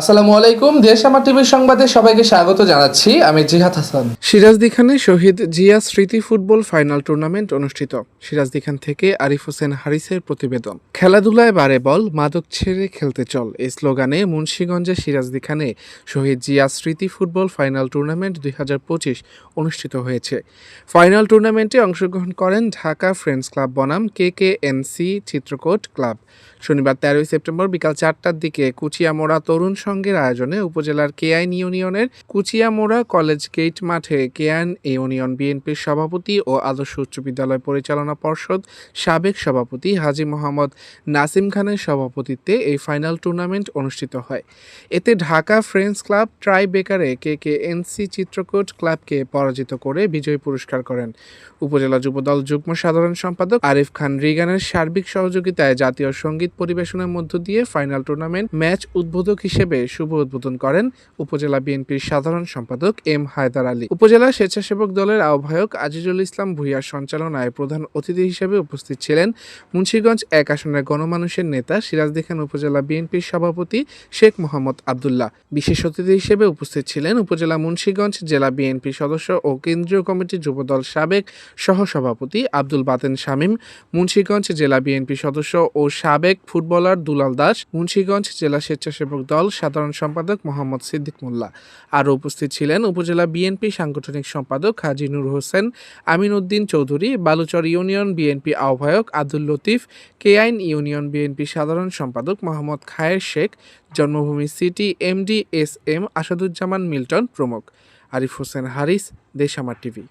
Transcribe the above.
আসসালামু আলাইকুম, দেশ আমার টিভির সংবাদে সবাইকে স্বাগত জানাচ্ছি। আমি জিহাদ হাসান। সিরাজদি খানে শহীদ জিয়া স্মৃতি ফুটবল ফাইনাল টুর্নামেন্ট অনুষ্ঠিত। সিরাজদি খান থেকে আরিফ হোসেন হারিসের প্রতিবেদন। খেলাধুলায় বারে বল, মাদক ছেড়ে খেলতে চল। এই স্লোগানে মুন্সীগঞ্জে সিরাজদি খানে শহীদ জিয়া স্মৃতি ফুটবল ফাইনাল টুর্নামেন্ট দু হাজার পঁচিশ অনুষ্ঠিত হয়েছে। ফাইনাল টুর্নামেন্টে অংশগ্রহণ করেন ঢাকা ফ্রেন্ডস ক্লাব বনাম K K N C Chitrakot club. শনিবার তেরোই সেপ্টেম্বর বিকাল চারটার দিকে কুচিয়ামোড়া তরুণ সংঘের আয়োজনে উপজেলার কেআইন ইউনিয়নের কুচিয়ামোড়া কলেজ গেট মাঠে কেআইন ইউনিয়ন বিএনপির সভাপতি ও আদর্শ উচ্চ বিদ্যালয় পরিচালনা পর্ষদ সাবেক সভাপতি হাজী মোহাম্মদ নাসিম খানের সভাপতিত্বে এই ফাইনাল টুর্নামেন্ট অনুষ্ঠিত হয়। এতে ঢাকা ফ্রেন্ডস ক্লাব ট্রাই বেকারে কে কে এনসি চিত্রকূট ক্লাবকে পরাজিত করে বিজয়ী পুরস্কার করেন। উপজেলা যুবদল যুগ্ম সাধারণ সম্পাদক আরিফ খান রিগানের সার্বিক সহযোগিতায় জাতীয় সংগীত পরিবেশনের মধ্য দিয়ে ফাইনাল টুর্নামেন্ট ম্যাচ উদ্বোধক হিসেবে শুভ উদ্বোধন করেন উপজেলা বিএনপির সাধারণ সম্পাদক এম হায়দার আলী। উপজেলা স্বেচ্ছাসেবক দলের আহ্বায়ক আজিজুল ইসলাম ভুইয়ার সঞ্চালনায় প্রধান অতিথি হিসেবে উপস্থিত ছিলেন মুন্সিগঞ্জ এক আসনের গণমানুষের নেতা সিরাজদি খান উপজেলা বিএনপির সভাপতি শেখ মোহাম্মদ আবদুল্লাহ। বিশেষ অতিথি হিসেবে উপস্থিত ছিলেন উপজেলা মুন্সিগঞ্জ জেলা বিএনপি সদস্য ও কেন্দ্রীয় কমিটির যুবদল সাবেক সহসভাপতি আব্দুল বাতেন শামীম, মুন্সিগঞ্জ জেলা বিএনপি সদস্য ও সাবেক ফুটবলার দুলাল দাস, মুন্সীগঞ্জ জেলা স্বেচ্ছাসেবক দল সাধারণ সম্পাদক মোহাম্মদ সিদ্দিক মোল্লা। আরও উপস্থিত ছিলেন উপজেলা বিএনপি সাংগঠনিক সম্পাদক হাজি নূর হোসেন, আমিন উদ্দিন চৌধুরী, বালুচর ইউনিয়ন বিএনপি আহ্বায়ক আব্দুল লতিফ, কেআইন ইউনিয়ন বিএনপি সাধারণ সম্পাদক Mohammad Khayer Sheikh, Janmabhumi city MD S M Asaduzzaman Milton প্রমুখ। আরিফ হোসেন হারিস দেশ আমার টিভি।